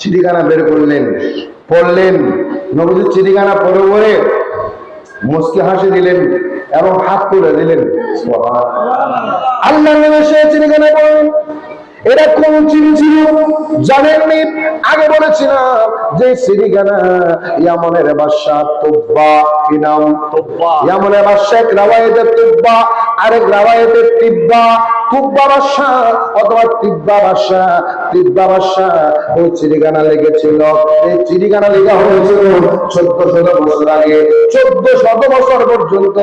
চিঠিখানা বের করলেন, পড়লেন। নবীজি চিঠিখানা পড়ে পড়ে মুসকে হাসি দিলেন এবং হাত তুলে দিলেন। আল্লাহ চিঠিখানা পড়লেন এটা কোন চিঠি ছিল জানেননি আগে বলেছিলাম যে চিঠিখানা ইয়ামনের বাদশাহ কি নাম। ইয়ামনের বাদশাহ আরেক রাওয়ায়েতে তিব্বা তুব্বা বাদশাহ অথবা তিব্বা বাদশাহ তিব্বা বাদশাহ ওই চিঠিখানা লেগেছিল। এই চিঠিখানা লেখা হয়েছিল চোদ্দ শত বছর আগে। চোদ্দ শত বছর পর্যন্ত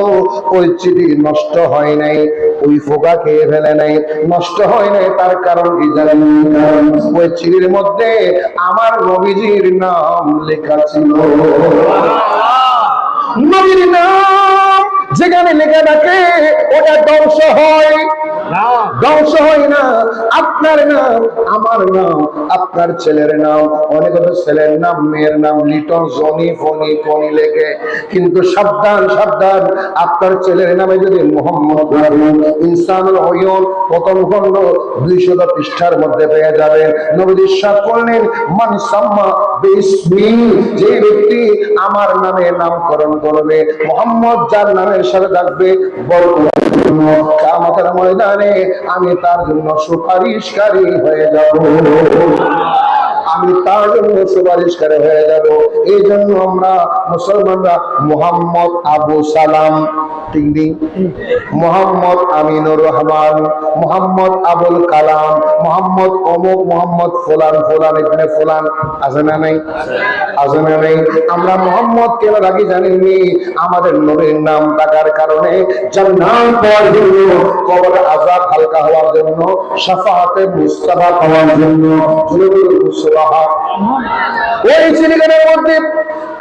ওই চিঠি নষ্ট হয় নাই ওই ফোকা খেয়ে ফেলে নাই নষ্ট হয় নাই তার কারণ কি জানেন? ওই চিঠির মধ্যে আমার নবীজির নাম লেখা ছিল। নবীর নাম যেখানে লেখা থাকে ওটা ধ্বংস হয়। ধ্বংস হয় আপনার নাম, আমার নাম, আপনার ছেলের নাম, অনেক ছেলের নাম, মেয়ের নাম লিটন জনি ফনি ফনি লেখে কিন্তু সাবধান সাবধান, আপনার ছেলের নামে যদি মোহাম্মদ ইনসানুল হইয়ন প্রথম খণ্ড দুইশত পৃষ্ঠার মধ্যে পেয়ে যাবেন। নবীজি সাত করলেন মান সাম্মা, বিসমি, যে ব্যক্তি আমার নামে নামকরণ করবে, মোহাম্মদ যার নামের সাথে থাকবে বড় কামতের ময়দানে আমি তার জন্য সুপারিশকারী হয়ে যাব। আমি তার জন্য সুপারিশকারী হয়ে যাব। এই জন্য আমরা মুসলমানরা মোহাম্মদ আবু সালাম মোহাম্মদ আমিনুর রহমান, মোহাম্মদ আবুল কালাম, মোহাম্মদ অমুক, মোহাম্মদ ফুলান ফুলান এখানে ফুলান, আছে না আছে না আমরা মোহাম্মদ কেন রাখি আমাদের নবীর নাম থাকার কারণে জান্নাত পাওয়ার জন্য, কবর আজাব হালকা হওয়ার জন্য, শাফাআতে মুস্তাফা পাওয়ার জন্য ওই চিড়িখানার মধ্যে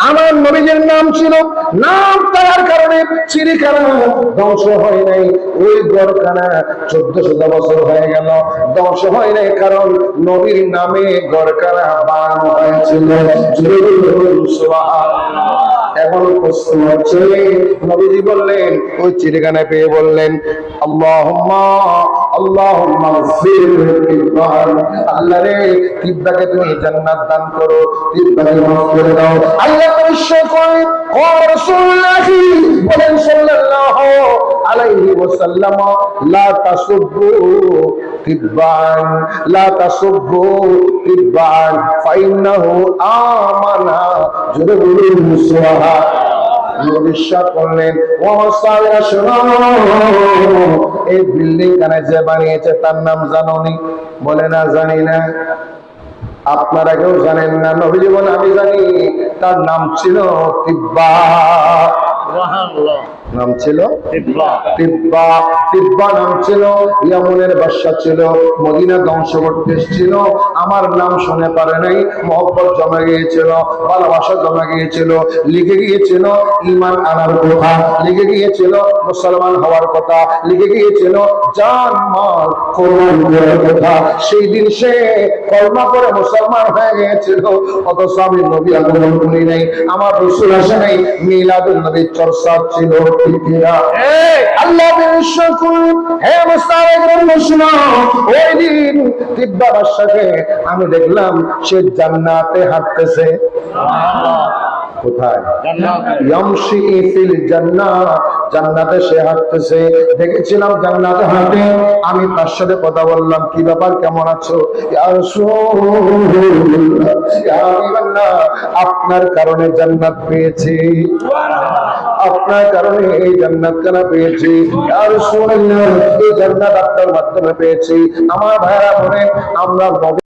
আমার নবীজির নাম ছিল, নাম তার কারণে চিড়িখানা ধ্বংস হয় নাই। ওই গড়খানা চোদ্দ শত বছর হয়ে গেল, ধ্বংস হয় নাই কারণ নবীর নামে গড়খানা বানানো হয়েছিল। এখন প্রশ্ন হচ্ছে নবীজি বললেন, ওই চিঠিখানা পেয়ে বললেন, আল্লাহুম্মা গফির তিব্বান আল্লাহ রে তিব্বাকে তুমি জান্নাত দান করো করে আল্লাহ পরিষ্কার করেন ও রাসূলুল্লাহি বলেন সাল্লাল্লাহু আলাইহি লা তাসুব্বু তিব্বান, লা তাসুব্বু তিব্বান বিশ্বাস করলেন। এই বিল্ডিং খানে যে বানিয়েছে, তার নাম জানোনি। বলে, না, জানি না। আপনারা কেউ জানেন না। নবী জীবন আমি জানি। তার নাম ছিল তিব্বা। নাম ছিল তিব্বা। তিব্বা নাম ছিল, ইয়ামনের বাদশা ছিল, মদিনা ধ্বংস করতে ছিল, আমার নাম শুনে পারে নাই, মহব্বত জমা গিয়েছিল, ভালোবাসা জমা গিয়েছিল, লিখে গিয়েছিল ইমান আনার কথা, লিখে গিয়েছিল, মুসলমান হওয়ার কথা, লিখে গিয়েছিল, জান মাল করার কথা। সেই দিন সে কলমা করে মুসলমান হয়ে গিয়েছিল, অথচ আমি নবী আগমন করি নাই, আমার রসুল আসে নাই, মিলাদুল নবীর চর্চা ছিল। আল্লাহ হে ওই দিন আমি দেখলাম সে জান্নাতে হাঁটতেছে। কোথায়? জান্নাত। ফিল জান্নাত। জান্নাতে সে হাঁটতেছে। দেখেছিলাম জান্নাতে হাঁটে। আমি তার সাথে কথা বললাম কি ব্যাপার? কেমন আছো? আপনার কারণে জান্নাত পেয়েছি। আপনার কারণে এই জান্নাত কেনা পেয়েছি। আর রাসূলুল্লাহ, এই জান্নাত আপনার মাধ্যমে পেয়েছি। আমার ভাইরা বলেন আমরা